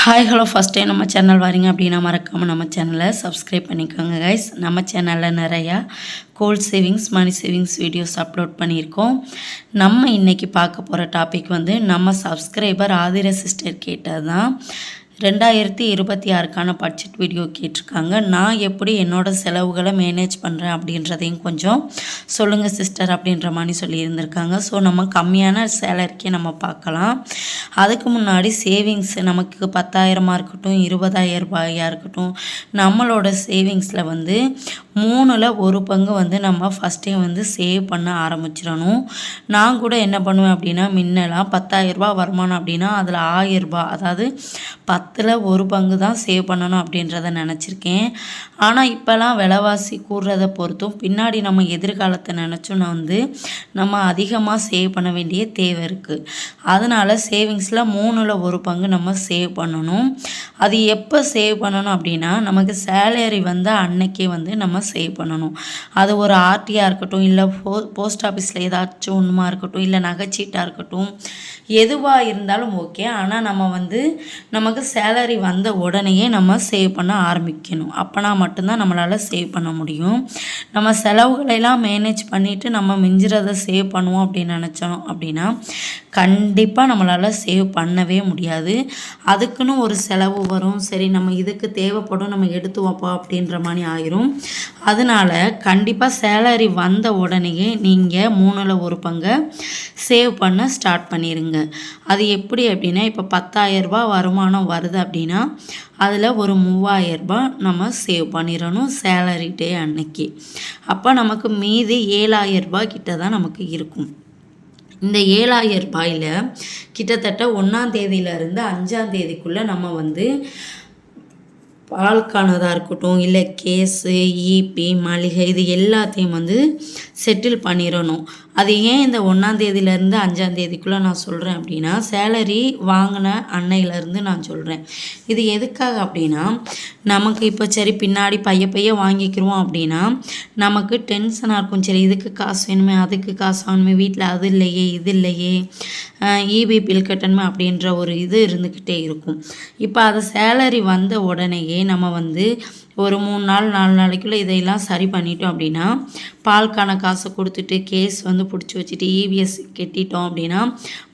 Hi hello first time நம்ம channel வரீங்க அப்படின்னா மறக்காமல் நம்ம சேனலை சப்ஸ்கிரைப் பண்ணிக்கோங்க கைஸ் நம்ம சேனலில் நிறையா gold savings money savings videos upload பண்ணியிருக்கோம். நம்ம இன்றைக்கி பார்க்க போகிற டாபிக் வந்து நம்ம சப்ஸ்கிரைபர் ஆதிர சிஸ்டர் கேட்டது தான் ரெண்டாயிரத்தி இருபத்தி ஆறுக்கான பட்ஜெட் வீடியோ கேட்டிருக்காங்க. நான் எப்படி என்னோடய செலவுகளை மேனேஜ் பண்ணுறேன் அப்படின்றதையும் கொஞ்சம் சொல்லுங்கள் சிஸ்டர் அப்படின்ற மாதிரி சொல்லியிருந்திருக்காங்க. ஸோ நம்ம கம்மியான சேலரிக்கே நம்ம பார்க்கலாம். அதுக்கு முன்னாடி சேவிங்ஸ் நமக்கு பத்தாயிரமாக இருக்கட்டும் இருபதாயிரம் ரூபாயாக இருக்கட்டும் நம்மளோட சேவிங்ஸில் வந்து மூணில் ஒரு பங்கு வந்து நம்ம ஃபஸ்ட்டே வந்து சேவ் பண்ண ஆரம்பிச்சிடணும். நான் கூட என்ன பண்ணுவேன் அப்படின்னா முன்னெல்லாம் பத்தாயிரரூபா வருமானம் அப்படின்னா அதில் ஆயிரரூபா அதாவது பத்தில் ஒரு பங்கு தான் சேவ் பண்ணணும் அப்படின்றத நினச்சிருக்கேன். ஆனால் இப்போல்லாம் விலைவாசி கூடுறதை பொறுத்தும் பின்னாடி நம்ம எதிர்காலத்தை நினச்சோன்னா வந்து நம்ம அதிகமாக சேவ் பண்ண வேண்டிய தேவை இருக்குது அதனால் சேவிங்ஸில் மூணில் ஒரு பங்கு நம்ம சேவ் பண்ணணும். அது எப்போ சேவ் பண்ணணும் அப்படின்னா நமக்கு சேலரி வந்து அன்னைக்கே வந்து நம்ம சேவ் பண்ணணும். அது ஒரு ஆர்டியாக இருக்கட்டும் இல்லை போ போஸ்ட் ஆஃபீஸில் ஏதாச்சும் ஒன்றுமா இருக்கட்டும் இல்லை நகைச்சீட்டாக இருக்கட்டும் எதுவாக இருந்தாலும் ஓகே ஆனால் நம்ம வந்து நமக்கு சே சேலரி வந்த உடனேயே நம்ம சேவ் பண்ண ஆரம்பிக்கணும். அப்போனா மட்டும்தான் நம்மளால் சேவ் பண்ண முடியும். நம்ம செலவுகளெல்லாம் மேனேஜ் பண்ணிவிட்டு நம்ம மிஞ்சிறதை சேவ் பண்ணுவோம் அப்படின்னு நினச்சோம் அப்படின்னா கண்டிப்பாக நம்மளால் சேவ் பண்ணவே முடியாது. அதுக்குன்னு ஒரு செலவு வரும். சரி நம்ம இதுக்கு தேவைப்படும் நம்ம எடுத்து வைப்போம் அப்படின்ற மாதிரி ஆயிரும். அதனால் கண்டிப்பாக சேலரி வந்த உடனேயே நீங்கள் மூணில் ஒரு பங்கை சேவ் பண்ண ஸ்டார்ட் பண்ணிடுங்க அது எப்படி அப்படின்னா இப்போ பத்தாயிரரூபா வருமானம் வருது அப்படின்னா அதில் ஒரு மூவாயிரரூபா நம்ம சேவ் பண்ணிடணும் சேலரி டே அன்னைக்கு. அப்போ நமக்கு மீதி ஏழாயிரரூபா கிட்ட தான் நமக்கு இருக்கும். இந்த ஏழாயிரம் ரூபாயில் கிட்டத்தட்ட ஒன்றாம் தேதியிலேருந்து அஞ்சாம் தேதிக்குள்ளே நம்ம வந்து பால்கானதாக இருக்கட்டும் இல்லை கேஸு ஈபி மளிகை இது எல்லாத்தையும் வந்து செட்டில் பண்ணிடணும் அது ஏன் இந்த ஒன்றாந்தேதியிலேருந்து அஞ்சாந்தேதிக்குள்ளே நான் சொல்கிறேன் அப்படின்னா சேலரி வாங்கின அன்னையிலேருந்து நான் சொல்கிறேன் இது எதுக்காக அப்படின்னா நமக்கு இப்போ சரி பின்னாடி பைய பைய வாங்கிக்கிறோம் அப்படின்னா நமக்கு டென்ஷனாக இருக்கும். சரி இதுக்கு காசு வேணுமே அதுக்கு காசு வாங்கணுமே வீட்டில் அது இல்லையே இது இல்லையே இபி பில் கட்டணுமே அப்படின்ற ஒரு இது இருந்துக்கிட்டே இருக்கும். இப்போ அது சேலரி வந்த உடனேயே நம்ம வந்து ஒரு மூணு நாள் நாலு நாளைக்குள்ளே இதையெல்லாம் சரி பண்ணிட்டோம் அப்படின்னா பால்கான காசை கொடுத்துட்டு கேஸ் வந்து பிடிச்சி வச்சுட்டு இவிஎஸ் கெட்டிட்டோம் அப்படின்னா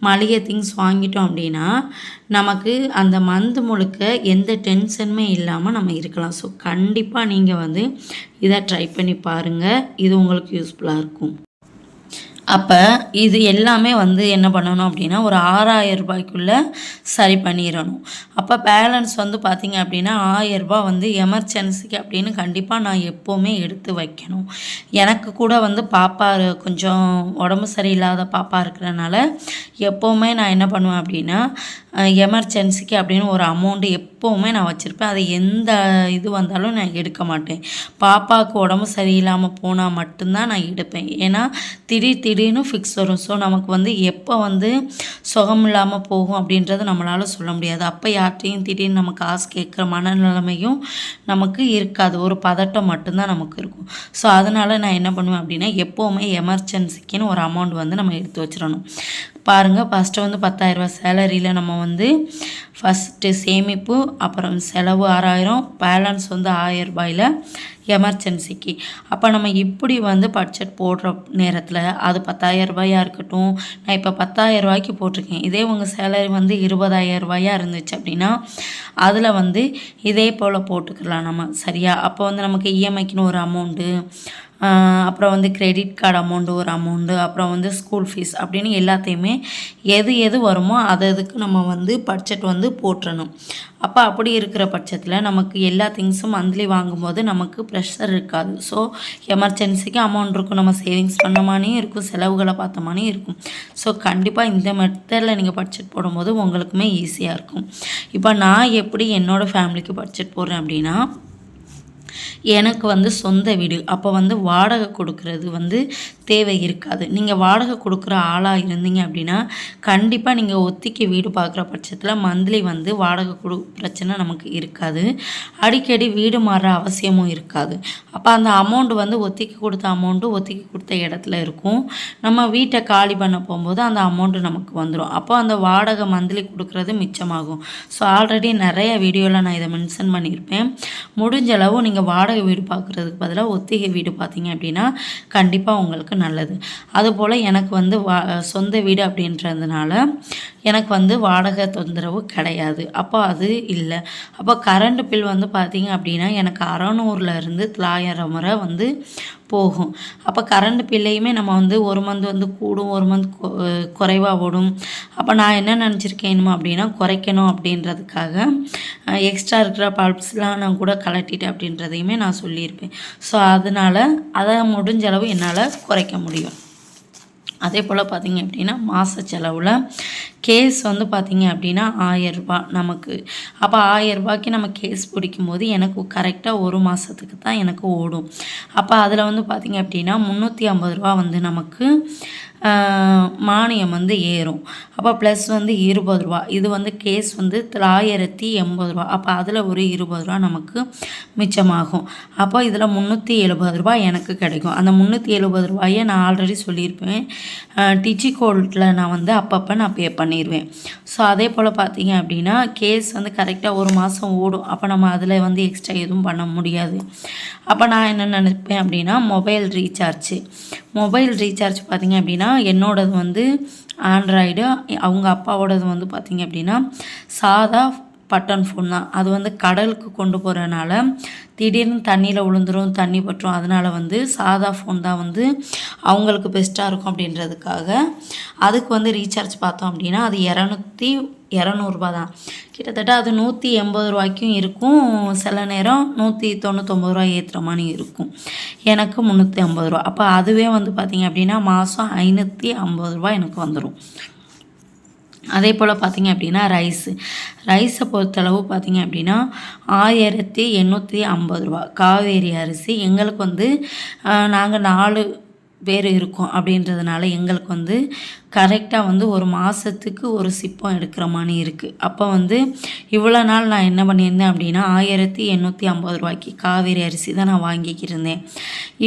மளிகை திங்ஸ் வாங்கிட்டோம் அப்படின்னா நமக்கு அந்த மந்த் முழுக்க எந்த டென்ஷனுமே இல்லாமல் நம்ம இருக்கலாம். ஸோ கண்டிப்பாக நீங்கள் வந்து இதை ட்ரை பண்ணி பாருங்கள் இது உங்களுக்கு யூஸ்ஃபுல்லாக இருக்கும். அப்போ இது எல்லாமே வந்து என்ன பண்ணணும் அப்படின்னா ஒரு ஆறாயிரம் ரூபாய்க்குள்ளே சரி பண்ணிடணும். அப்போ பேலன்ஸ் வந்து பார்த்திங்க அப்படின்னா ஆயிரரூபா வந்து எமர்ஜென்சிக்கு அப்படின்னு கண்டிப்பாக நான் எப்போவுமே எடுத்து வைக்கணும். எனக்கு கூட வந்து பாப்பா கொஞ்சம் உடம்பு சரியில்லாத பாப்பா இருக்கிறனால எப்போவுமே நான் என்ன பண்ணுவேன் அப்படின்னா எமர்ஜென்சிக்கு அப்படின்னு ஒரு அமௌண்ட்டு எப் எப்போவுமே நான் வச்சுருப்பேன். அது எந்த இது வந்தாலும் நான் எடுக்க மாட்டேன். பாப்பாவுக்கு உடம்பு சரியில்லாமல் போனால் மட்டும்தான் நான் எடுப்பேன். ஏன்னா திடீர் திடீர்னு ஃபிக்ஸ் வரும். ஸோ நமக்கு வந்து எப்போ வந்து சுகம் இல்லாமல் போகும் அப்படின்றத நம்மளால் சொல்ல முடியாது. அப்போ யார்கிட்டையும் திடீர்னு நம்ம காசு கேட்குற மனநிலைமையும் நமக்கு இருக்காது. ஒரு பதட்டம் மட்டும்தான் நமக்கு இருக்கும். ஸோ அதனால் நான் என்ன பண்ணுவேன் அப்படின்னா எப்போவுமே எமர்ஜென்சிக்குன்னு ஒரு அமௌண்ட் வந்து நம்ம எடுத்து வச்சிடணும். பாருங்கள் ஃபஸ்ட்டு வந்து பத்தாயிரரூபா சேலரியில் நம்ம வந்து ஃபஸ்ட்டு சேமிப்பு அப்புறம் செலவு ஆறாயிரம் பேலன்ஸ் வந்து ஆயிரம் ரூபாயில் எமர்ஜென்சிக்கு. அப்போ நம்ம இப்படி வந்து பட்ஜெட் போடுற நேரத்தில் அது பத்தாயிரரூபாயாக இருக்கட்டும் நான் இப்போ பத்தாயிரம் ரூபாய்க்கு போட்டிருக்கேன். இதே உங்கள் சேலரி வந்து இருபதாயிரம் ரூபாயாக இருந்துச்சு அப்படின்னா அதில் வந்து இதே போல் போட்டுக்கலாம் நம்ம சரியா? அப்போ வந்து நமக்கு இஎம்ஐக்குன்னு ஒரு அமௌண்ட்டு அப்புறம் வந்து கிரெடிட் கார்டு அமௌண்ட்டு ஒரு அமௌண்ட்டு அப்புறம் வந்து ஸ்கூல் ஃபீஸ் அப்படின்னு எல்லாத்தையுமே எது எது வருமோ அது அதுக்கு நம்ம வந்து பட்ஜெட் வந்து போட்டுறணும் அப்போ அப்படி இருக்கிற பட்சத்தில் நமக்கு எல்லா திங்ஸும் மந்த்லி வாங்கும்போது நமக்கு ப்ரெஷர் இருக்காது. ஸோ எமர்ஜென்சிக்கு அமௌண்ட் இருக்கும். நம்ம சேவிங்ஸ் பண்ண மாதிரியும் இருக்கும். செலவுகளை பார்த்த மாதிரியும் இருக்கும். ஸோ கண்டிப்பாக இந்த மெத்தடில் நீங்கள் பட்ஜெட் போடும்போது உங்களுக்குமே ஈஸியாக இருக்கும். இப்போ நான் எப்படி என்னோடய ஃபேமிலிக்கு பட்ஜெட் போடுறேன் அப்படின்னா எனக்கு வந்து சொந்த வீடு. அப்போ வந்து வாடகை கொடுக்கறது வந்து தேவை இருக்காது. நீங்கள் வாடகை கொடுக்குற ஆளாக இருந்தீங்க அப்படின்னா கண்டிப்பாக நீங்கள் ஒத்திக்கு வீடு பார்க்குற பட்சத்தில் மந்த்லி வந்து வாடகை கொடு பிரச்சனை நமக்கு இருக்காது. அடிக்கடி வீடு மாறுற அவசியமும் இருக்காது. அப்போ அந்த அமௌண்ட் வந்து ஒத்திக்கு கொடுத்த அமௌண்ட்டு ஒத்திக்கு கொடுத்த இடத்துல இருக்கும். நம்ம வீட்டை காலி பண்ண போகும்போது அந்த அமௌண்ட்டு நமக்கு வந்துடும் அப்போ அந்த வாடகை மந்த்லி கொடுக்குறது மிச்சமாகும். ஸோ ஆல்ரெடி நிறைய வீடியோவில் நான் இதை மென்ஷன் பண்ணியிருப்பேன். முடிஞ்ச அளவு நீங்கள் வாடகை வீடு பார்க்குறதுக்கு பதிலாக ஒத்திகை வீடு பார்த்தீங்க அப்படின்னா கண்டிப்பாக உங்களுக்கு நல்லது. அதுபோல் எனக்கு வந்து வா சொந்த வீடு அப்படின்றதுனால எனக்கு வந்து வாடகை தொந்தரவு கிடையாது. அப்போ அது இல்லை. அப்போ கரண்ட் பில் வந்து பார்த்தீங்க அப்படின்னா எனக்கு அறநூறுலேருந்து தொள்ளாயிரம் முறை வந்து போகும். அப்போ கரண்ட் பில்லையுமே நம்ம வந்து ஒரு மந்த் வந்து கூடும் ஒரு மந்த் குறைவாக ஓடும். அப்போ நான் என்ன நினச்சிருக்கேன் அப்படின்னா குறைக்கணும் அப்படின்றதுக்காக எக்ஸ்ட்ரா இருக்கிற பல்ப்ஸ்லாம் நான் கூட கலட்டிட்டேன் அப்படின்றதையுமே நான் சொல்லியிருப்பேன். ஸோ அதனால் அதை முடிஞ்ச அளவு என்னால் குறைக்க முடியும். அதே போல் பார்த்திங்க அப்படின்னா மாத செலவில் கேஸ் வந்து பார்த்திங்க அப்படின்னா ஆயரூபா நமக்கு. அப்போ ஆயரூபாய்க்கு நம்ம கேஸ் பிடிக்கும்போது எனக்கு கரெக்டாக ஒரு மாதத்துக்கு தான் எனக்கு ஓடும். அப்போ அதில் வந்து பார்த்திங்க அப்படின்னா முந்நூற்றி ஐம்பது ரூபா வந்து நமக்கு மானியம் வந்து ஏறும். அப்போ ப்ளஸ் வந்து இருபது ரூபா. இது வந்து கேஸ் வந்து தொள்ளாயிரத்தி எண்பது ரூபா. அப்போ அதில் ஒரு இருபது ரூபா நமக்கு மிச்சமாகும். அப்போ இதில் முந்நூற்றி எழுபது ரூபா எனக்கு கிடைக்கும். அந்த முந்நூற்றி எழுபது ரூபாயை நான் ஆல்ரெடி சொல்லியிருப்பேன். டிச்சி கோல்ட்டில் நான் வந்து அப்பப்போ நான் பே பண்ணிடுவேன் ஸோ அதே போல் பார்த்தீங்க அப்படின்னா கேஸ் வந்து கரெக்டாக ஒரு மாதம் ஓடும். அப்போ நம்ம அதில் வந்து எக்ஸ்ட்ரா எதுவும் பண்ண முடியாது. அப்போ நான் என்ன நினைப்பேன் அப்படின்னா மொபைல் ரீசார்ஜ் மொபைல் ரீசார்ஜ் பார்த்திங்க அப்படின்னா என்னோடது வந்து ஆண்ட்ராய்டு அவங்க அப்பாவோடது வந்து பார்த்திங்க அப்படின்னா சாதா பட்டன் ஃபோன் தான். அது வந்து கடலுக்கு கொண்டு போகிறனால திடீர்னு தண்ணியில் விழுந்துரும் தண்ணி பற்றும். அதனால் வந்து சாதா ஃபோன் தான் வந்து அவங்களுக்கு பெஸ்ட்டாக இருக்கும் அப்படின்றதுக்காக. அதுக்கு வந்து ரீசார்ஜ் பார்த்தோம் அப்படின்னா அது இரநூத்தி இரநூறுபா தான் கிட்டத்தட்ட அது நூற்றி எண்பது ரூபாய்க்கும் இருக்கும். சில நேரம் நூற்றி தொண்ணூத்தொம்பது ரூபா ஏற்றுற மாதிரி இருக்கும். எனக்கு முந்நூற்றி ஐம்பது ரூபா. அப்போ அதுவே வந்து பார்த்திங்க அப்படின்னா மாதம் ஐநூற்றி ஐம்பது ரூபா எனக்கு வந்துடும் அதே போல் பார்த்திங்க அப்படின்னா ரைஸு. ரைஸை பொறுத்தளவு பார்த்திங்க அப்படின்னா ஆயிரத்தி எண்ணூற்றி ஐம்பது ரூபா. காவேரி அரிசி எங்களுக்கு வந்து நாங்கள் நாலு பேர் இருக்கோம் அப்படின்றதுனால எங்களுக்கு வந்து கரெக்டாக வந்து ஒரு மாதத்துக்கு ஒரு சிப்பம் எடுக்கிற மாதிரி இருக்குது அப்போ வந்து இவ்வளோ நாள் நான் என்ன பண்ணியிருந்தேன் அப்படின்னா ஆயிரத்தி எண்ணூற்றி ஐம்பது ரூபாய்க்கு காவேரி அரிசி தான் நான் வாங்கிக்கிருந்தேன்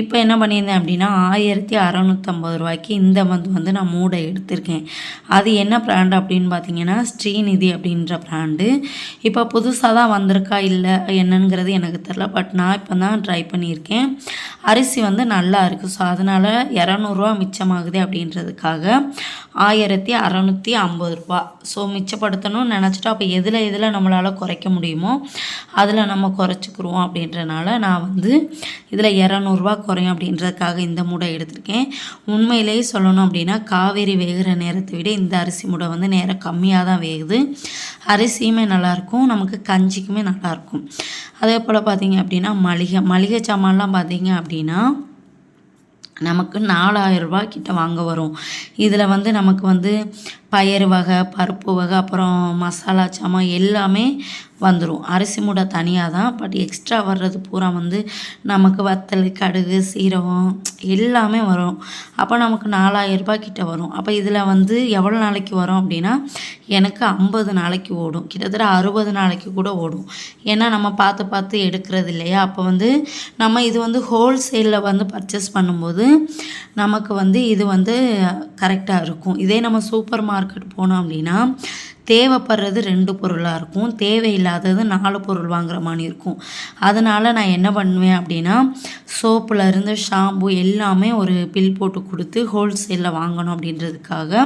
இப்போ என்ன பண்ணியிருந்தேன் அப்படின்னா ஆயிரத்தி அறநூற்றம்பது ரூபாய்க்கு இந்த மந்த் வந்து நான் மூடை எடுத்திருக்கேன். அது என்ன ப்ராண்ட் அப்படின்னு பார்த்தீங்கன்னா ஸ்ரீநிதி அப்படின்ற ப்ராண்டு இப்போ புதுசாக தான் வந்திருக்கா இல்லை என்னங்கிறது எனக்கு தெரில பட் நான் இப்போ தான் ட்ரை பண்ணியிருக்கேன். அரிசி வந்து நல்லா இருக்குது ஸோ அதனால் இரநூறுவா மிச்சமாகுது அப்படின்றதுக்காக ஆயிரத்தி அறநூற்றி ஐம்பது ரூபா. ஸோ மிச்சப்படுத்தணும்னு நினச்சிட்டா அப்போ எதில் எதில் நம்மளால் குறைக்க முடியுமோ அதில் நம்ம குறைச்சிக்கிறோம் அப்படின்றனால நான் வந்து இதில் இரநூறுவா குறையும் அப்படின்றதுக்காக இந்த மூடை எடுத்திருக்கேன். உண்மையிலேயே சொல்லணும் அப்படின்னா காவேரி வேகிற நேரத்தை விட இந்த அரிசி மூடை வந்து நேரம் கம்மியாக தான் வேகுது. அரிசியுமே நல்லாயிருக்கும் நமக்கு கஞ்சிக்குமே நல்லாயிருக்கும். அதே போல் பார்த்திங்க அப்படின்னா மளிகை மளிகை சாமான்லாம் பார்த்திங்க அப்படின்னா நமக்கு நாலாயிரரூபா கிட்ட வாங்க வரும். இதில் வந்து நமக்கு வந்து பயறு வகை பருப்பு வகை அப்புறம் மசாலா சாமான் எல்லாமே வந்துடும் அரிசி மூடை தனியாக தான் பட் எக்ஸ்ட்ரா வர்றது பூரா வந்து நமக்கு வத்தல் கடுகு சீரகம் எல்லாமே வரும். அப்போ நமக்கு நாலாயிரரூபா கிட்ட வரும். அப்போ இதில் வந்து எவ்வளோ நாளைக்கு வரும் அப்படின்னா எனக்கு ஐம்பது நாளைக்கு ஓடும். கிட்டத்தட்ட அறுபது நாளைக்கு கூட ஓடும். ஏன்னா நம்ம பார்த்து பார்த்து எடுக்கிறது இல்லையா? அப்போ வந்து நம்ம இது வந்து ஹோல்சேலில் வந்து பர்ச்சேஸ் பண்ணும்போது நமக்கு வந்து இது வந்து கரெக்டாக இருக்கும். இதே நம்ம சூப்பர் மார்க்கெட் போனோம் அப்படின்னா தேவைப்படுறது ரெண்டு பொருளாக இருக்கும். தேவையில்லாதது நாலு பொருள் வாங்குற மாதிரி இருக்கும். அதனால் நான் என்ன பண்ணுவேன் அப்படின்னா சோப்புலேருந்து ஷாம்பு எல்லாமே ஒரு பில் போட்டு கொடுத்து ஹோல்சேலில் வாங்கணும் அப்படின்றதுக்காக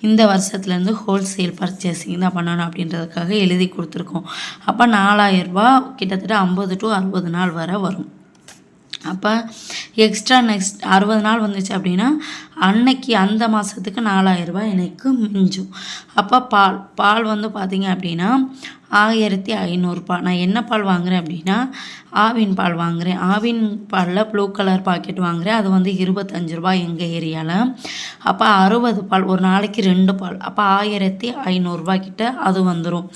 இந்த வருஷத்துலேருந்து ஹோல்சேல் பர்ச்சேசிங் தான் பண்ணணும் அப்படின்றதுக்காக எழுதி கொடுத்துருக்கோம். அப்போ நாலாயிரரூபா கிட்டத்தட்ட ஐம்பது டு அறுபது நாள் வரை வரும். அப்போ எக்ஸ்ட்ரா நெக்ஸ்ட் அறுபது நாள் வந்துச்சு அப்படின்னா அன்னைக்கு அந்த மாதத்துக்கு நாலாயிரரூபா எனக்கு மிஞ்சும். அப்போ பால் பால் வந்து பார்த்திங்க அப்படின்னா ஆயிரத்தி ஐநூறுரூபா நான் என்ன பால் வாங்குகிறேன் அப்படின்னா ஆவின் பால் வாங்குகிறேன் ஆவின் பாலில் ப்ளூ கலர் பாக்கெட் வாங்குகிறேன் அது வந்து இருபத்தஞ்சு ரூபா எங்கள் ஏரியாவில் அப்போ அறுபது பால் ஒரு நாளைக்கு ரெண்டு பால். அப்போ ஆயிரத்தி ஐநூறுரூபா கிட்ட அது வந்துடும்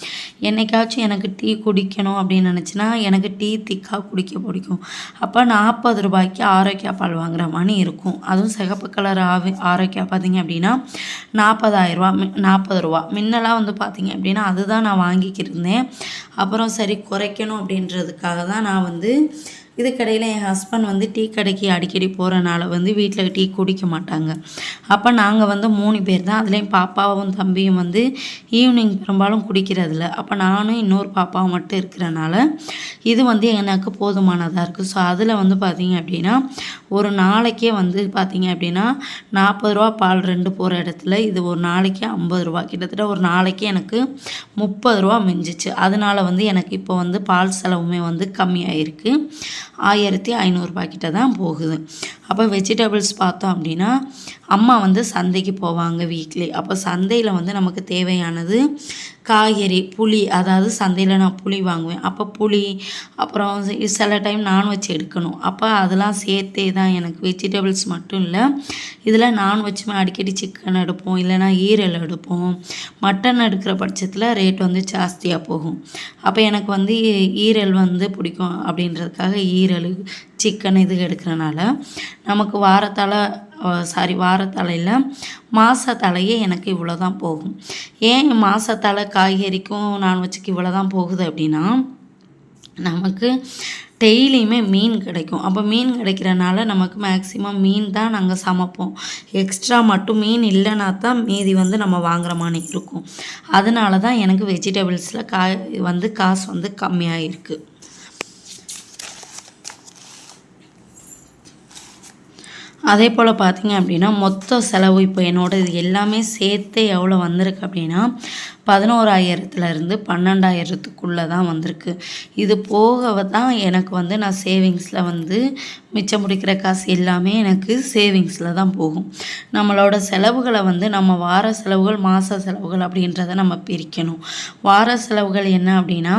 என்னைக்காச்சும் எனக்கு டீ குடிக்கணும் அப்படின்னு நினச்சின்னா எனக்கு டீ திக்காக குடிக்க பிடிக்கும். அப்போ நாற்பது ரூபாய்க்கு ஆரோக்கியா பால் வாங்குகிற மாதிரி இருக்கும். அதுவும் சிகப்பு கலர் ஆவி ஆரோக்கியா பார்த்தீங்க அப்படின்னா நாற்பதாயிரரூபா நாற்பது ரூபா. முன்னெல்லாம் வந்து பார்த்தீங்க அப்படின்னா அதுதான் நான் வாங்கிக்கிறது. இருந்தேன் அப்புறம் சரி குறைக்கணும் அப்படின்றதுக்காக தான் நான் வந்து இதுக்கடையில் என் ஹஸ்பண்ட் வந்து டீ கடைக்கு அடிக்கடி போகிறனால வந்து வீட்டில் டீ குடிக்க மாட்டாங்க. அப்போ நாங்கள் வந்து மூணு பேர் தான். அதுலேயும் பாப்பாவும் தம்பியும் வந்து ஈவினிங் பெரும்பாலும் குடிக்கிறதில்ல. அப்போ நானும் இன்னொரு பாப்பாவும் மட்டும் இருக்கிறனால இது வந்து எனக்கு போதுமானதாக இருக்குது ஸோ அதில் வந்து பார்த்திங்க அப்படின்னா ஒரு நாளைக்கே வந்து பார்த்திங்க அப்படின்னா நாற்பது ரூபா பால் ரெண்டு போகிற இடத்துல இது ஒரு நாளைக்கு ஐம்பது ரூபா. கிட்டத்தட்ட ஒரு நாளைக்கு எனக்கு முப்பது ரூபா மிஞ்சிச்சு. அதனால வந்து எனக்கு இப்போ வந்து பால் செலவுமே வந்து கம்மியாயிருக்கு. ஆயிரத்தி ஐநூறுரூபா கிட்ட தான் போகுது. அப்போ வெஜிடபிள்ஸ் பார்த்தோம் அப்படின்னா அம்மா வந்து சந்தைக்கு போவாங்க வீக்லி அப்போ சந்தையில் வந்து நமக்கு தேவையானது காய்கறி புளி அதாவது சந்தையில் நான் புளி வாங்குவேன். அப்போ புளி அப்புறம் சில டைம் நான்வெஜ் எடுக்கணும். அப்போ அதெல்லாம் சேர்த்தே தான் எனக்கு வெஜிடபிள்ஸ் மட்டும் இல்லை இதில் நான்வெஜ்மே அடிக்கடி சிக்கன் எடுப்போம் இல்லைனா ஈரல் எடுப்போம். மட்டன் எடுக்கிற பட்சத்தில் ரேட் வந்து ஜாஸ்தியாக போகும். அப்போ எனக்கு வந்து ஈரல் வந்து பிடிக்கும் அப்படின்றதுக்காக ஈரல் சிக்கன் இது எடுக்கிறனால. நமக்கு வாரத்தலை சாரி வாரத்தலையில் மாதத்தலையே எனக்கு இவ்வளோ தான் போகும். ஏன் மாதத்தலை காய்கறிக்கும் நான்வெஜ்ஜுக்கு இவ்வளோ தான் போகுது அப்படின்னா நமக்கு டெய்லியுமே மீன் கிடைக்கும். அப்போ மீன் கிடைக்கிறனால நமக்கு மேக்ஸிமம் மீன் தான் நாங்கள் சமைப்போம். எக்ஸ்ட்ரா மட்டும் மீன் இல்லைனா தான் மீதி வந்து நம்ம வாங்குற மாதிரி இருக்கும். அதனால தான் எனக்கு வெஜிடபிள்ஸில் காய் வந்து காசு வந்து கம்மியாக இருக்குது அதே போல் பார்த்திங்க அப்படின்னா மொத்த செலவு இப்போ என்னோட இது எல்லாமே சேர்த்து எவ்வளோ வந்திருக்கு அப்படின்னா பதினோராயிரத்துலேருந்து பன்னெண்டாயிரத்துக்குள்ளே தான் வந்திருக்கு. இது போக தான் எனக்கு வந்து நான் சேவிங்ஸில் வந்து மிச்சம் முடிக்கிற காசு எல்லாமே எனக்கு சேவிங்ஸில் தான் போகும். நம்மளோட செலவுகளை வந்து நம்ம வார செலவுகள் மாத செலவுகள் அப்படின்றத நம்ம பிரிக்கணும். வார செலவுகள் என்ன அப்படின்னா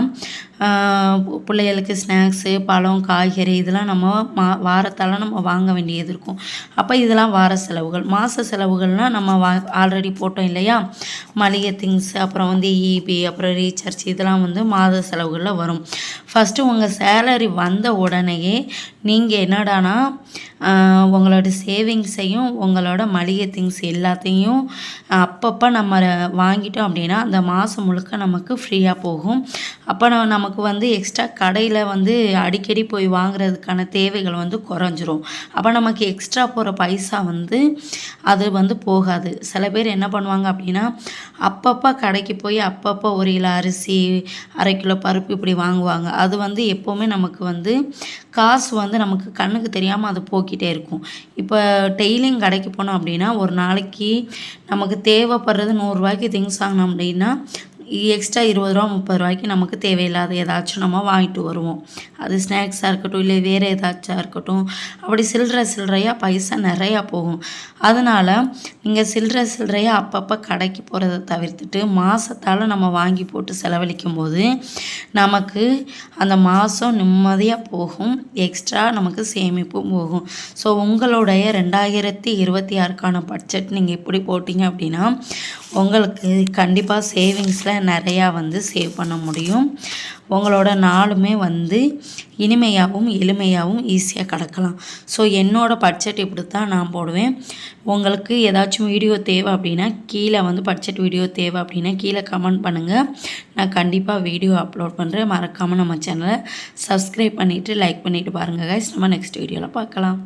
பிள்ளைகளுக்கு ஸ்நாக்ஸு பழம் காய்கறி இதெல்லாம் நம்ம மா வாரத்தால் நம்ம வாங்க வேண்டியது இருக்கும். அப்போ இதெல்லாம் வார செலவுகள். மாத செலவுகள்னால் நம்ம வா ஆல்ரெடி போட்டோம் இல்லையா? மளிகை திங்ஸ் அப்புறம் வந்து இபி அப்புறம் ரீசார்ஜ் இதெல்லாம் வந்து மாத செலவுகளில் வரும். ஃபஸ்ட்டு உங்கள் சேலரி வந்த உடனேயே நீங்கள் என்னடானா உங்களோட சேவிங்ஸையும் உங்களோட மளிகை திங்ஸ் எல்லாத்தையும் அப்பப்போ நம்ம வாங்கிட்டோம் அப்படின்னா அந்த மாதம் முழுக்க நமக்கு ஃப்ரீயாக போகும். அப்போ நமக்கு வந்து எக்ஸ்ட்ரா கடையில் வந்து அடிக்கடி போய் வாங்குறதுக்கான தேவைகள் வந்து குறைஞ்சிரும். அப்போ நமக்கு எக்ஸ்ட்ரா போகிற பைசா வந்து அது வந்து போகாது. சில பேர் என்ன பண்ணுவாங்க அப்படின்னா அப்பப்போ கடைக்கு போய் அப்பப்போ ஒரு கிலோ அரிசி அரை கிலோ பருப்பு இப்படி வாங்குவாங்க. அது வந்து எப்போவுமே நமக்கு வந்து காசு வந்து நமக்கு கண்ணுக்கு தெரியாமல் அது போக்கிட்டே இருக்கும். இப்போ டெய்லியும் கடைக்கு போனோம் அப்படின்னா ஒரு நாளைக்கு நமக்கு தேவைப்படுறது நூறுரூவாய்க்கு திங்ஸ் வாங்கினோம் அப்படின்னா எக்ஸ்ட்ரா இருபது ரூபா முப்பது ரூபாய்க்கு நமக்கு தேவையில்லாத ஏதாச்சும் நம்ம வாங்கிட்டு வருவோம். அது ஸ்நாக்ஸாக இருக்கட்டும் இல்லை வேறு ஏதாச்சும் இருக்கட்டும் அப்படி சில்லற சில்லறையாக பைசா நிறையா போகும். அதனால் நீங்கள் சில்லற சில்லறையாக அப்பப்போ கடைக்கு போகிறத தவிர்த்துட்டு மாதத்தால் நம்ம வாங்கி போட்டு செலவழிக்கும் போது நமக்கு அந்த மாதம் நிம்மதியாக போகும் எக்ஸ்ட்ரா நமக்கு சேமிப்பும் போகும். ஸோ உங்களுடைய ரெண்டாயிரத்தி இருபத்தி ஆறுக்கான பட்ஜெட் நீங்கள் எப்படி போட்டிங்க அப்படின்னா உங்களுக்கு கண்டிப்பாக சேவிங்ஸில் நிறையா வந்து சேவ் பண்ண முடியும். உங்களோட நாளுமே வந்து இனிமையாகவும் எளிமையாகவும் ஈஸியாக கிடக்கலாம். ஸோ என்னோடய பட்ஜெட் இப்படி தான் நான் போடுவேன். உங்களுக்கு ஏதாச்சும் வீடியோ தேவை அப்படின்னா கீழே வந்து பட்ஜெட் வீடியோ தேவை அப்படின்னா கீழே கமெண்ட் பண்ணுங்கள் நான் கண்டிப்பாக வீடியோ அப்லோட் பண்ணுறேன் மறக்காமல் நம்ம சேனலை சப்ஸ்கிரைப் பண்ணிவிட்டு லைக் பண்ணிவிட்டு பாருங்கள் கைஸ் நம்ம நெக்ஸ்ட் வீடியோவில் பார்க்கலாம்.